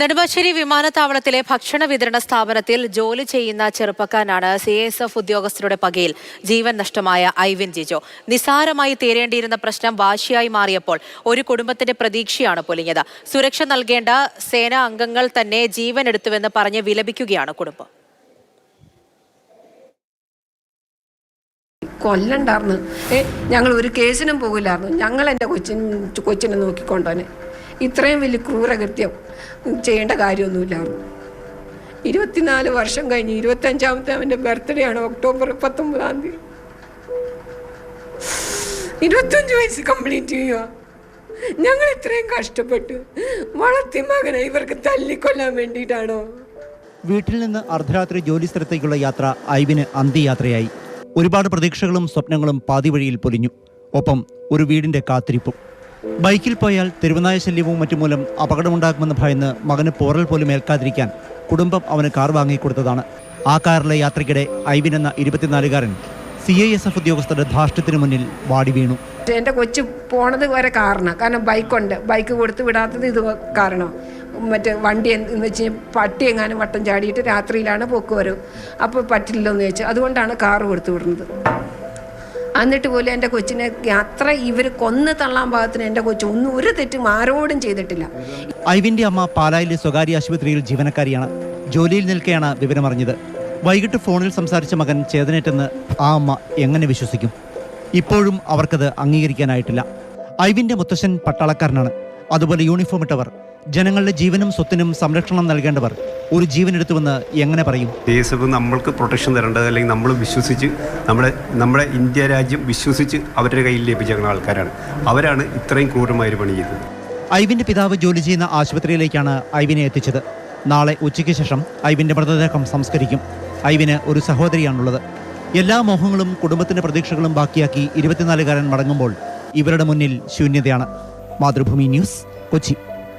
നെടുമ്പാശ്ശേരി വിമാനത്താവളത്തിലെ ഭക്ഷണ വിതരണ സ്ഥാപനത്തിൽ ജോലി ചെയ്യുന്ന ചെറുപ്പക്കാരനാണ് സി എസ് എഫ് ഉദ്യോഗസ്ഥരുടെ പകയിൽ ജീവൻ നഷ്ടമായ ഐവിൻ ജിജോ. നിസാരമായി തീരേണ്ടിയിരുന്ന പ്രശ്നം വാശിയായി മാറിയപ്പോൾ ഒരു കുടുംബത്തിന്റെ പ്രതീക്ഷയാണ് പൊലിഞ്ഞത്. സുരക്ഷ നൽകേണ്ട സേനാ അംഗങ്ങൾ തന്നെ ജീവൻ എടുത്തുവെന്ന് പറഞ്ഞ് വിലപിക്കുകയാണ് കുടുംബം. കൊല്ലണ്ടായിരുന്നു ഞങ്ങൾ ഒരു കേസിനും പോകില്ലായിരുന്നു ഞങ്ങൾ എന്റെ കൊച്ചിൻ കൊച്ചിനെ നോക്കിക്കൊണ്ടോനെ. ഇത്രയും വലിയ ക്രൂരകൃത്യം ചെയ്യേണ്ട കാര്യമൊന്നുമില്ലായിരുന്നു ഇരുപത്തിനാല് വർഷം കഴിഞ്ഞ് ഇരുപത്തഞ്ചാമത്തെ അവന്റെ ബർത്ത്ഡേ ആണ് ഒക്ടോബർ പത്തൊമ്പതാം തീയതി. ഇരുപത്തഞ്ച് വയസ്സ് കംപ്ലീറ്റ് ചെയ്യുക ഞങ്ങൾ ഇത്രയും കഷ്ടപ്പെട്ട് വളർത്തി മകനെ ഇവർക്ക് തല്ലിക്കൊല്ലാൻ വേണ്ടിയിട്ടാണോ? വീട്ടിൽ നിന്ന് അർദ്ധരാത്രി ജോലി സ്ഥലത്തേക്കുള്ള യാത്ര ഐവിന് അന്ത്യയാത്രയായി. ഒരുപാട് പ്രതീക്ഷകളും സ്വപ്നങ്ങളും പാതിവഴിയിൽ പൊലിഞ്ഞു. ഒപ്പം ഒരു വീടിന്റെ കാത്തിരിപ്പും. ബൈക്കിൽ പോയാൽ തെരുവനായ ശല്യവും മറ്റു മൂലം അപകടമുണ്ടാകുമെന്ന് ഭയന്ന് മകന് പോറൽ പോലും ഏൽക്കാതിരിക്കാൻ കുടുംബം അവന് കാർ വാങ്ങിക്കൊടുത്തതാണ്. ആ കാറിലെ യാത്രയ്ക്കിടെ ഐവിൻ എന്ന ഇരുപത്തിനാലുകാരൻ സി ഐ എസ് എഫ് ഉദ്യോഗസ്ഥരുടെ ധാർഷ്ട്യത്തിന് മുന്നിൽ വാടി വീണു. എന്റെ കൊച്ചു പോണത് വരെ കാരണം കാരണം ബൈക്കുണ്ട്. ബൈക്ക് കൊടുത്ത് വിടാത്തത് ഇത് കാരണം? മറ്റേ വണ്ടി എന്ന് വെച്ച് പട്ടി എങ്ങാനും വട്ടം ചാടിയിട്ട് രാത്രിയിലാണ് പോക്ക് വരും അപ്പോൾ പറ്റില്ലെന്ന് വെച്ച് അതുകൊണ്ടാണ് കാറ് കൊടുത്തു വിടുന്നത്. എന്നിട്ട് പോലും എന്റെ കൊച്ചിനെ അത്ര ഇവർ കൊന്ന് തള്ളാൻ പാകത്തിന് എന്റെ കൊച്ചു ഒന്നും ഒരു തെറ്റും ആരോടും ചെയ്തിട്ടില്ല. ഐവിന്റെ അമ്മ പാലായിലെ സ്വകാര്യ ആശുപത്രിയിൽ ജീവനക്കാരിയാണ്. ജോലിയിൽ നിൽക്കെയാണ് വിവരമറിഞ്ഞത്. വൈകിട്ട് ഫോണിൽ സംസാരിച്ച മകൻ ചേതനേറ്റെന്ന് ആ അമ്മ എങ്ങനെ വിശ്വസിക്കും? ഇപ്പോഴും അവർക്കത് അംഗീകരിക്കാനായിട്ടില്ല. ഐവിന്റെ മുത്തശ്ശൻ പട്ടാളക്കാരനാണ്. അതുപോലെ യൂണിഫോം ഇട്ടവർ ജനങ്ങളുടെ ജീവനും സ്വത്തിനും സംരക്ഷണം നൽകേണ്ടവർ ഒരു ജീവൻ എടുത്തുവെന്ന് എങ്ങനെ പറയും? ബി എസ് എഫ് നമ്മൾക്ക് പ്രൊട്ടക്ഷൻ തരേണ്ടത് അല്ലെങ്കിൽ നമ്മൾ വിശ്വസിച്ച് നമ്മുടെ നമ്മുടെ ഇന്ത്യ രാജ്യം വിശ്വസിച്ച് അവരുടെ കയ്യിൽ ലഭിച്ച ആൾക്കാരാണ്. അവരാണ് ഇത്രയും ക്രൂരമായ പണി ചെയ്തത് ഐവിന്റെ പിതാവ് ജോലി ചെയ്യുന്ന ആശുപത്രിയിലേക്കാണ് ഐവിനെ എത്തിച്ചത്. നാളെ ഉച്ചയ്ക്ക് ശേഷം ഐവിന്റെ മൃതദേഹം സംസ്കരിക്കും. ഐവിന് ഒരു സഹോദരിയാണുള്ളത്. എല്ലാ മോഹങ്ങളും കുടുംബത്തിന്റെ പ്രതീക്ഷകളും ബാക്കിയാക്കി ഇരുപത്തിനാലുകാരൻ മടങ്ങുമ്പോൾ ഇവരുടെ മുന്നിൽ ശൂന്യതയാണ്. മാതൃഭൂമി ന്യൂസ് കൊച്ചി.